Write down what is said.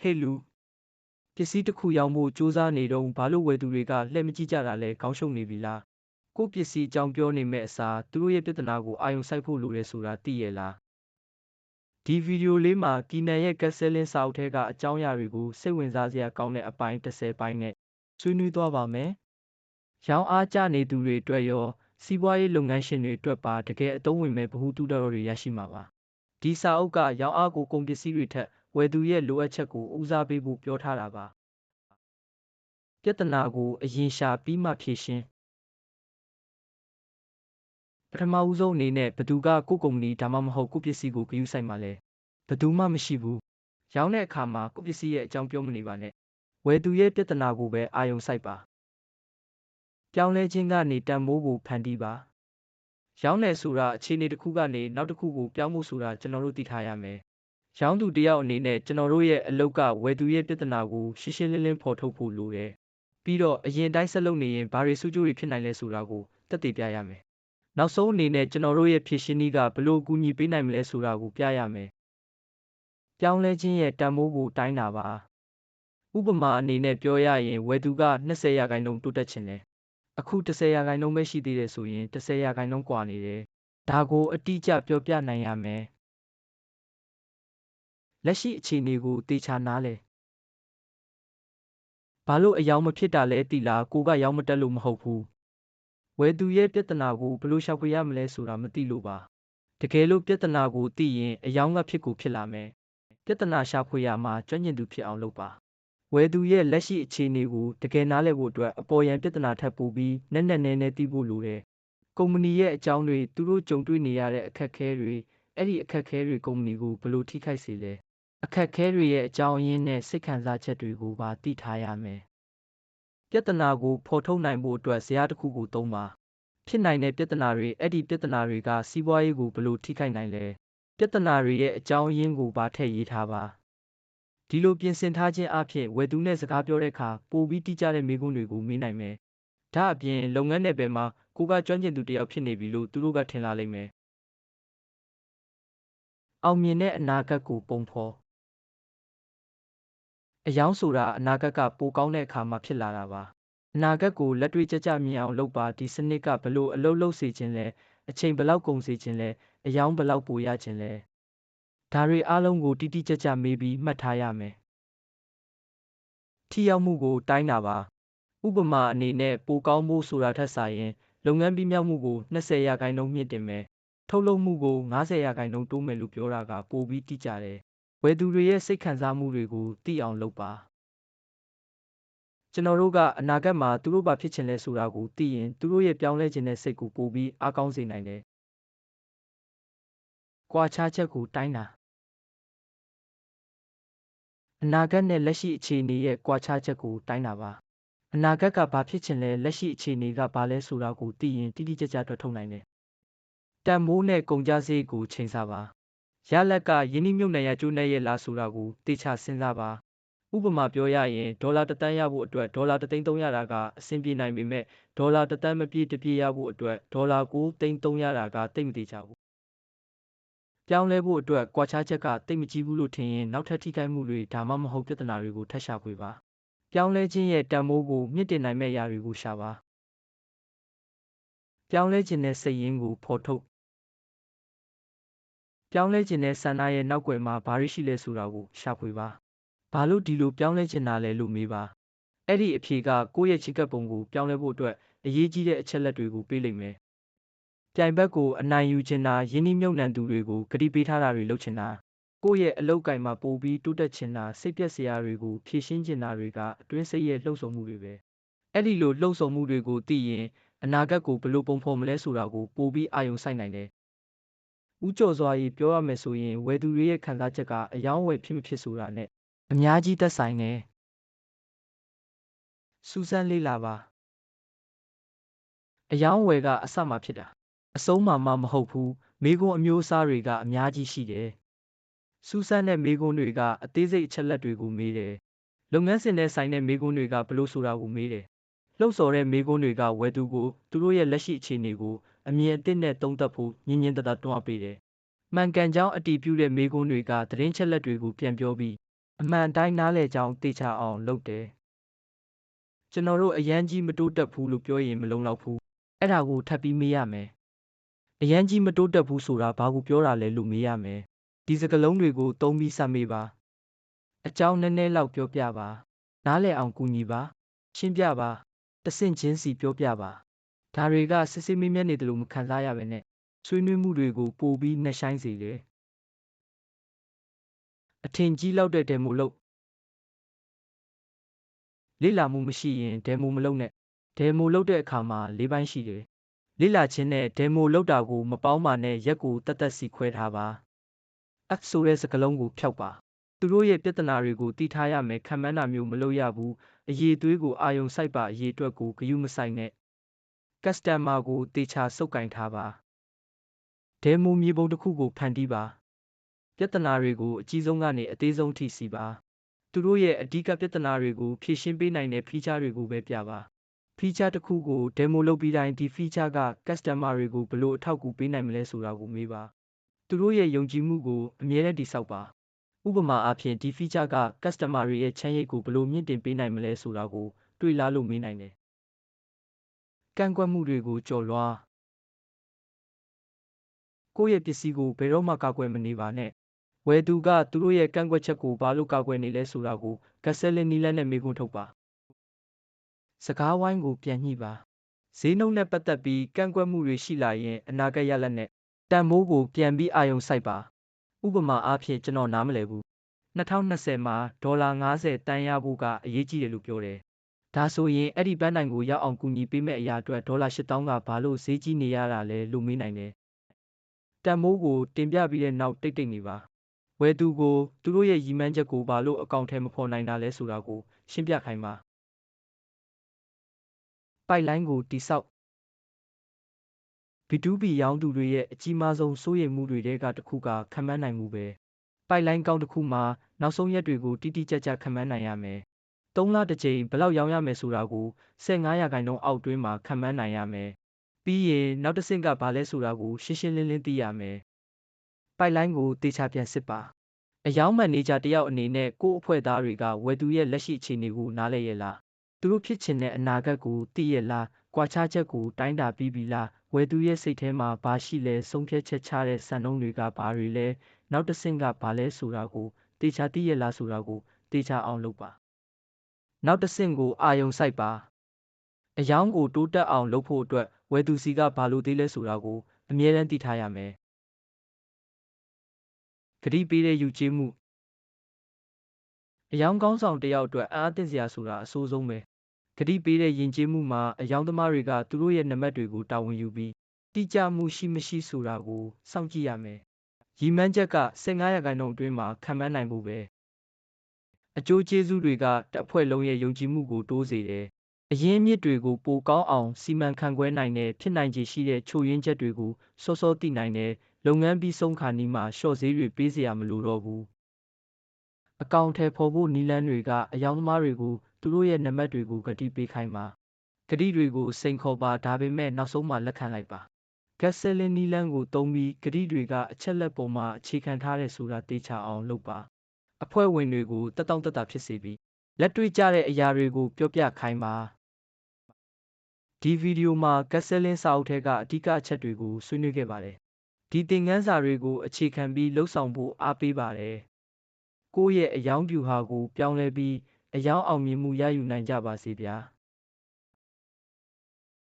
ဟေ့လူပစ္စည်းတစ်ခုရောင်းဖို့စူးစမ်းနေတော့ဘာလို့ဝယ်သူတွေကလှည့်မကြည့်ကြတာလဲခေါင်းရှုပ်နေပြီလားကိုယ့်ပစ္စည်းအကြောင်းပြောနေမဲ့အစားသူတို့ရဲ့ပြဿနာကိုအာရုံစိုက်ဖို့လိုတယ်ဆိုတာသိရဲ့လားဒီဗီဒီယိုလေးမှာကီနန်ရဲ့ကက်ဆယ်လင်းစာအုပ်ထဲကအကြောင်းအရာတွေကိုစိတ်ဝင်စားစရာကောင်းတဲ့အပိုင်း30ပိုင်းနဲ့ဆွေးနွေးသွားပါမယ်ရောင်းအားကျနေသူတွေအတွက်ရောစီးပွားရေးလုပ်ငန်းရှင်တွေအတွက်ပါတကယ်အသုံးဝင်မဲ့ဗဟုသုတတွေရရှိမှာပါဒီစာအုပ်ကရောင်းအားကိုကုန်ပစ္စည်းတွေထက် ဝယ်သူရဲ့လိုအပ်ချက်ကိုဦးစားပေးဖို့ပြောထားတာပါပြဿနာကိုအရင်ရှာပြီးမှဖြေရှင်းပထမဦးဆုံးအနေနဲ့ဘသူကကိုယ့်ကုမ္ပဏီဒါမှမဟုတ်ကိုယ့်ပစ္စည်းကိုဂရုစိုက်မှာလဲဘသူမှမရှိဘူးရောင်းတဲ့အခါမှာကိုယ့်ပစ္စည်းရဲ့အကြောင်းပြောမနေပါနဲ့ဝယ်သူရဲ့ပြဿနာကိုပဲအာရုံစိုက်ပါပြောင်းလဲခြင်းကနေတန်မိုးကိုဖန်တီးပါရောင်းတယ်ဆိုတာအခြေအနေတစ်ခုကနေနောက်တစ်ခုကိုပြောင်းဖို့ဆိုတာကျွန်တော်တို့သိထားရမယ် ရောင်းသူတစ်ယောက်အနေနဲ့ကျွန်တော်တို့ရဲ့အလုပ်ကဝယ်သူရဲ့ပြဿနာကိုရှင်းရှင်းလင်းလင်းဖော်ထုတ်ဖို့လိုတယ်ပြီးတော့အရင်တိုင်းဆက်လုပ်နေရင်ဘာတွေစုကျိုးတွေဖြစ်နိုင်လဲဆိုတာကိုတက်တည်ပြရမယ်နောက်ဆုံးအနေနဲ့ကျွန်တော်တို့ရဲ့ဖြည့်ရှင်းနည်းကဘယ်လိုအကူအညီပေးနိုင်မလဲဆိုတာကိုပြရမယ်ပြောင်းလဲခြင်းရဲ့တန်ဖိုးကိုတိုင်းတာပါဥပမာအနေနဲ့ပြောရရင်ဝယ်သူက20ရာခိုင်နှုန်းတိုးတက်ခြင်းလဲအခု10ရာခိုင်နှုန်းပဲရှိသေးတယ်ဆိုရင်10ရာခိုင်နှုန်းကွာနေတယ်ဒါကိုအတိအကျပြောပြနိုင်ရမယ် လက်ရှိအခြေအနေကိုတေချာနားလဲဘာလို့အယောင်မဖြစ်တာလဲသိလားကိုကရောင်းမတက်လို့မဟုတ်ဘူးဝယ်သူရဲ့ပြဿနာကိုဘယ်လိုရှောက်ပြရမလဲဆိုတာမသိလို့ပါတကယ်လို့ပြဿနာကိုသိရင်အယောင်ကဖြစ်ကိုဖြစ်လာမယ်ပြဿနာရှာဖွေရမှာကျွမ်းကျင်သူဖြစ်အောင်လုပ်ပါဝယ်သူရဲ့လက်ရှိအခြေအနေကိုတကယ်နားလည်ဖို့အတွက်အပေါ်ယံပြဿနာထပ်ပိုပြီးနက်နက်နဲနဲသိဖို့လိုတယ်ကုမ္ပဏီရဲ့အကြောင်းတွေသူတို့ကြုံတွေ့နေရတဲ့အခက်အခဲတွေအဲ့ဒီအခက်အခဲတွေကုမ္ပဏီကိုဘယ်လိုထိခိုက်စေလဲ အခက်အခဲတွေရဲ့အကြောင်းအရင်းနဲ့စိတ်ခံစားချက်တွေကိုပါသိထားရမယ်ပြဿနာကိုဖော်ထုတ်နိုင်ဖို့အတွက်ဇာတ်တစ်ခုကိုသုံးပါဖြစ်နိုင်တဲ့ပြဿနာတွေအဲ့ဒီပြဿနာတွေကစီးပွားရေးကိုဘယ်လိုထိခိုက်နိုင်လဲပြဿနာတွေရဲ့အကြောင်းရင်းကိုပါထည့်ရေးထားပါဒီလိုပြင်ဆင်ထားခြင်းအပြင်ဝယ်သူနဲ့စကားပြောတဲ့အခါပိုပြီးတိကျတဲ့မေးခွန်းတွေကိုမေးနိုင်မယ်ဒါအပြင်လုပ်ငန်းနယ်ပယ်မှာကိုကကျွမ်းကျင်သူတစ်ယောက်ဖြစ်နေပြီလို့သူတို့ကထင်လာလိမ့်မယ်အောင်မြင်တဲ့အနာဂတ်ကိုပုံဖော် အယောင်းဆိုတာအနာဂတ်ကပိုကောင်းတဲ့အခါမှာဖြစ်လာတာပါအနာဂတ်ကိုလက်တွေ့ကျကျမြင်အောင်လုပ်ပါဒီစနစ်ကဘလို့အလုပ်လုပ်စေခြင်းလဲအချိန်ဘလောက်ကုန်စေခြင်းလဲအယောင်းဘလောက်ပိုရခြင်းလဲဒါတွေအားလုံးကိုတိတိကျကျမေးပြီးမှတ်ထားရမယ်ထိရောက်မှုကိုတိုင်းတာပါဥပမာအနေနဲ့ပိုကောင်းဖို့ဆိုတာထက်စာရင်လုပ်ငန်းပြီးမြောက်မှုကို20ရာခိုင်နှုန်းမြင့်တင်မယ်ထုတ်လုပ်မှုကို90ရာခိုင်နှုန်းတိုးမယ်လို့ပြောတာကပိုပြီးတိကျတယ် ဝယ်သူတွေရဲ့စိတ်ခံစားမှုတွေကိုသိအောင်လုပ်ပါကျွန်တော်တို့ကအနာဂတ်မှာသူတို့ဘာဖြစ်ချင်လဲဆိုတာကိုသိရင်သူတို့ရဲ့ပြောင်းလဲခြင်းတဲ့စိတ်ကိုပိုပြီးအားကောင်းစေနိုင်တယ်။ကွာခြားချက်ကိုတိုင်းတာအနာဂတ်နဲ့လက်ရှိအခြေအနေရဲ့ကွာခြားချက်ကိုတိုင်းတာပါ။အနာဂတ်ကဘာဖြစ်ချင်လဲလက်ရှိအခြေအနေကဘာလဲဆိုတာကိုသိရင်တိတိကျကျတွက်ထုတ်နိုင်တယ်။တန်မိုးနဲ့ကုန်ကြစည်ကိုချိန်ဆပါ။ ရလက်ကယင်းနှမြုပ်နယ်ရကျိုးနဲ့ရဲ့လားဆိုတာကိုတေချာစဉ်းစားပါ။ဥပမာပြောရရင်ဒေါ်လာတစ်သန်းရဖို့အတွက်ဒေါ်လာတစ်သိန်းသုံးရတာကအဆင်ပြေနိုင်ပေမဲ့ဒေါ်လာတစ်သန်းမပြည့်တပြည့်ရဖို့အတွက်ဒေါ်လာကိုသိန်းသုံးရတာကတိတ်မသေးချဘူးပြောင်းလဲဖို့အတွက်ကွာခြားချက်ကတိတ်မကြီးဘူးလို့ထင်ရင်နောက်ထပ်ထိခိုက်မှုတွေဒါမှမဟုတ်ပြဿနာတွေကိုထပ်ရှာဖွေပါပြောင်းလဲခြင်းရဲ့တန်ဖိုးကိုမြင့်တင်နိုင်မဲ့အရာတွေကိုရှာပါပြောင်းလဲခြင်းတဲ့စိတ်ရင်းကိုဖော်ထုတ် ပြောင်းလဲခြင်းတဲ့ဆန္ဒရဲ့နောက်ွယ်မှာဘာရှိလဲဆိုတာကိုရှာဖွေပါဘာလို့ဒီလိုပြောင်းလဲချင်တာလဲလို့မေးပါအဲ့ဒီအဖြေကကိုယ့်ရဲ့ချစ်ကပ်ပုံကိုပြောင်းလဲဖို့အတွက်အရေးကြီးတဲ့အချက်လက်တွေကိုပေးလိမ့်မယ်ပြိုင်ဘက်ကိုအနိုင်ယူချင်တာယင်းနှိမ့်မြုပ်နှံသူတွေကိုဂတိပေးထားတာတွေလုပ်ချင်တာကိုယ့်ရဲ့အလောက်ကိုင်မှာပိုပြီးတိုးတက်ချင်တာစိတ်ပြက်စရာတွေကိုဖြည့်ရှင်းချင်တာတွေကအတွင်းစိတ်ရဲ့လှုပ်ဆောင်မှုတွေပဲအဲ့ဒီလိုလှုပ်ဆောင်မှုတွေကိုသိရင်အနာဂတ်ကိုဘယ်လိုပုံဖော်မလဲဆိုတာကိုပိုပြီးအာရုံစိုက်နိုင်တယ် ဦးကျော်စွာကြီးပြောရမယ်ဆိုရင်ဝယ်သူတွေရဲ့ခံစားချက်ကအယောင်းဝယ်ဖြစ်မဖြစ်ဆိုတာနဲ့အများကြီးသက်ဆိုင်တယ်စူးစမ်းလေ့လာပါအယောင်းဝယ်ကအစမှဖြစ်တာအဆုံးမှမမဟုတ်ဘူးမိကွန်းအမျိုးအစားတွေကအများကြီးရှိတယ်စူးစမ်းတဲ့မိကွန်းတွေကအသေးစိတ်အချက်လက်တွေကိုမေးတယ်လုပ်ငန်းစဉ်နဲ့ဆိုင်တဲ့မိကွန်းတွေကဘလို့ဆိုတာကိုမေးတယ်လှုပ်ဆော်တဲ့မိကွန်းတွေကဝယ်သူကိုသူတို့ရဲ့လက်ရှိအခြေအနေကို အမြင်အသစ်နဲ့သုံးသပ်ဖို့ညင်ညင်တတတွန်းပေးတယ်မှန်ကန်ကြောင်းအတည်ပြုတဲ့မိကွန်းတွေကသတင်းချက်လက်တွေကိုပြန်ပြောပြီးအမှန်အတိုင်းနားလည်ကြောင်းသေချာအောင်လုပ်တယ်ကျွန်တော်တို့အရန်ကြီးမတိုးတက်ဘူးလို့ပြောရင်မလုံလောက်ဘူးအဲ့ဒါကိုထပ်ပြီးမေးရမယ်အရန်ကြီးမတိုးတက်ဘူးဆိုတာဘာကိုပြောတာလဲလို့မေးရမယ်ဒီစကားလုံးတွေကိုသုံးပြီးစမေးပါအကြောင်းနည်းနည်းလောက်ပြောပြပါနားလည်အောင်ကူညီပါရှင်းပြပါတဆင့်ချင်းစီပြောပြပါ ဒါတွေကစစ်စစ်မေးမြန်းနေတယ်လို့မခံစားရပဲနဲ့ဆွေးနွေးမှုတွေကိုပိုပြီးနှက်ဆိုင်စေတယ်အထင်ကြီးလောက်တဲ့ဒဲမိုလို့လေ့လာမှုမရှိရင်ဒဲမိုမလုပ်နဲ့ဒဲမိုလုပ်တဲ့အခါမှာ၄ပိုင်းရှိတယ်လေ့လာခြင်းနဲ့ဒဲမိုလုပ်တာကိုမပေါင်းပါနဲ့ရက်ကိုတတ်တတ်စီခွဲထားပါ F ဆိုတဲ့စကားလုံးကိုဖျောက်ပါသူတို့ရဲ့ပြဿနာတွေကိုတီးထားရမယ်ခံမှန်းတာမျိုးမလုပ်ရဘူးအရေးသွေးကိုအာယုံစိုက်ပါအရေးအတွက်ကိုဂယုမဆိုင်နဲ့ customer ကိုတေချာစုပ်ကင်ထားပါဒဲမိုမြေပုံတစ်ခုကိုဖန်တီးပါပြဿနာတွေကိုအကြီးဆုံးကနေအသေးဆုံးထိစီပါသူတို့ရဲ့အဓိကပြဿနာတွေကိုဖြေရှင်းပေးနိုင်တဲ့ feature တွေကိုပဲပြပါ feature တစ်ခုကို demo လုပ်ပြီးတိုင်းဒီ feature က customer တွေကိုဘယ်လိုအထောက်အကူပေးနိုင်မလဲဆိုတာကိုမေးပါသူတို့ရဲ့ယုံကြည်မှုကိုအမြဲတမ်းတည်ဆောက်ပါဥပမာအားဖြင့်ဒီ feature က customer တွေရဲ့ချမ်းရိပ်ကိုဘယ်လိုမြင့်တင်ပေးနိုင်မလဲဆိုတာကိုတွေးလားလို့မေးနိုင်တယ် ကန့်ကွက်မှုတွေကိုကြော်လွှားကိုယ့်ရဲ့ပစ္စည်းကိုဘယ်တော့မှကာကွယ်မနေပါနဲ့ဝယ်သူကသူတို့ရဲ့ကန့်ကွက်ချက်ကိုဘာလို့ကာကွယ်နေလဲဆိုတာကိုကက်ဆယ်လင်နီလန်နဲ့မေးခွန်းထုတ်ပါစကားဝိုင်းကိုပြန်ညှိပါဈေးနှုန်းနဲ့ပတ်သက်ပြီးကန့်ကွက်မှုတွေရှိလာရင်အနာဂတ်ရလဒ်နဲ့တန်ဖိုးကိုပြန်ပြီးအာရုံစိုက်ပါဥပမာအားဖြင့်ကျွန်တော်နားမလည်ဘူး2020မှာဒေါ်လာ90တန်ရဖို့ကအရေးကြီးတယ်လို့ပြောတယ် ဒါဆိုရင်အဲ့ဒီပန်းတိုင်ကိုရောက်အောင်ကူညီပေးမဲ့အရာအတွက်ဒေါ်လာ8000ကဘာလို့ဈေးကြီးနေရတာလဲလို့မေးနိုင်တယ်တန်မိုးကိုတင်ပြပြီးတဲ့နောက်တိတ်တိတ်နေပါဝယ်သူကိုသူတို့ရဲ့ရည်မှန်းချက်ကိုဘာလို့အကောင့်ထဲမဖော်နိုင်တာလဲဆိုတာကိုရှင်းပြခိုင်းပါပိုက်လိုင်းကိုတိဆောက် B2B ရောင်းသူတွေရဲ့အကြီးမားဆုံးစိုးရိမ်မှုတွေထဲကတစ်ခုကခံမှန်းနိုင်မှုပဲပိုက်လိုင်းကောင်းတစ်ခုမှာနောက်ဆုံးရက်တွေကိုတိတိကျကျခံမှန်းနိုင်ရမယ် ၃လတစ်ကြိမ်ဘယ်လောက်ရောင်းရမယ်ဆိုတာကို15ရာခိုင်နှုန်းအောက်တွင်းမှာခံမှန်းနိုင်ရမယ်ပြီးရင်နောက်တစ်ဆင့်ကဘာလဲဆိုတာကိုရှင်းရှင်းလင်းလင်းသိရမယ်ပိုက်လိုင်းကိုတေချာပြန်စစ်ပါအယောင်းမန်နေဂျာတယောက်အနေနဲ့ကို့အဖွဲ့သားတွေကဝယ်သူရဲ့လက်ရှိအခြေအနေကိုနားလည်ရလားသူတို့ဖြစ်ချင်တဲ့အနာဂတ်ကိုသိရလားကွာခြားချက်ကိုတိုင်းတာပြီးပြီလားဝယ်သူရဲ့စိတ်ထဲမှာဘာရှိလဲဆုံးဖြတ်ချက်ချတဲ့စံနှုန်းတွေကဘာတွေလဲနောက်တစ်ဆင့်ကဘာလဲဆိုတာကိုတေချာသိရလားဆိုတာကိုတေချာအောင်လုပ်ပါ နောက်တစ်ဆင့်ကိုအာယုံစိုက်ပါအယောင်းကိုတိုးတက်အောင်လုပ်ဖို့အတွက်ဝယ်သူစီကဘာလို့သေးလဲဆိုတာကိုအမြဲတမ်းသိထားရမယ်ဂတိပေးတဲ့ယူကျေးမှုအယောင်ကောင်းဆောင်တယောက်အတွက်အားသင့်စရာဆိုတာအဆိုးဆုံးပဲဂတိပေးတဲ့ယဉ်ကျေးမှုမှာအယောင်သမားတွေကသူတို့ရဲ့နံပါတ်တွေကိုတာဝန်ယူပြီးတိကျမှုရှိမရှိဆိုတာကိုစောင့်ကြည့်ရမယ်ရည်မှန်းချက်က15ရာခိုင်နှုန်းအတွင်းမှာခံမှန်းနိုင်ဖို့ပဲ အကျိုးကျေးဇူးတွေကတစ်အဖွဲ့လုံးရဲ့ယုံကြည်မှုကိုတိုးစေတယ်အရင်းမြစ်တွေကိုပိုကောင်းအောင်စီမံခန့်ခွဲနိုင်တဲ့ဖြစ်နိုင်ခြေရှိတဲ့ချို့ယွင်းချက်တွေကိုစောစောသိနိုင်တဲ့လုပ်ငန်းပြီးဆုံးခါနီးမှာရှော့ဈေးတွေပေးစရာမလိုတော့ဘူးအကောင့်ထဲပေါ်ဖို့နီလန်းတွေကအယောင်သမားတွေကိုသူတို့ရဲ့နံပါတ်တွေကိုဂတိပေးခိုင်းပါဂတိတွေကိုစိန်ခေါ်ပါဒါပေမဲ့နောက်ဆုံးမှလက်ခံလိုက်ပါဂက်ဆယ်လင်နီလန်းကိုတုံးပြီးဂတိတွေကအချက်လက်ပေါ်မှာအခြေခံထားတဲ့ဆိုတာတေချာအောင်လုပ်ပါ အဖွဲ့ဝင်တွေကိုတက်တောင့်တက်တာဖြစ်စေပြီးလက်တွေ့ကျတဲ့အရာတွေကိုပြောပြခိုင်းပါဒီဗီဒီယိုမှာကက်ဆယ်လင်းစာအုပ်ထဲကအဓိကအချက်တွေကိုဆွေးနွေးခဲ့ပါတယ်ဒီသင်ခန်းစာတွေကိုအခြေခံပြီးလှုပ်ဆောင်ဖို့အားပေးပါတယ်ကိုယ့်ရဲ့အယောင်ဗျူဟာကို ပြောင်းလဲပြီးအယောင်အောင်မြင်မှုရယူနိုင်ကြပါစေဗျာ။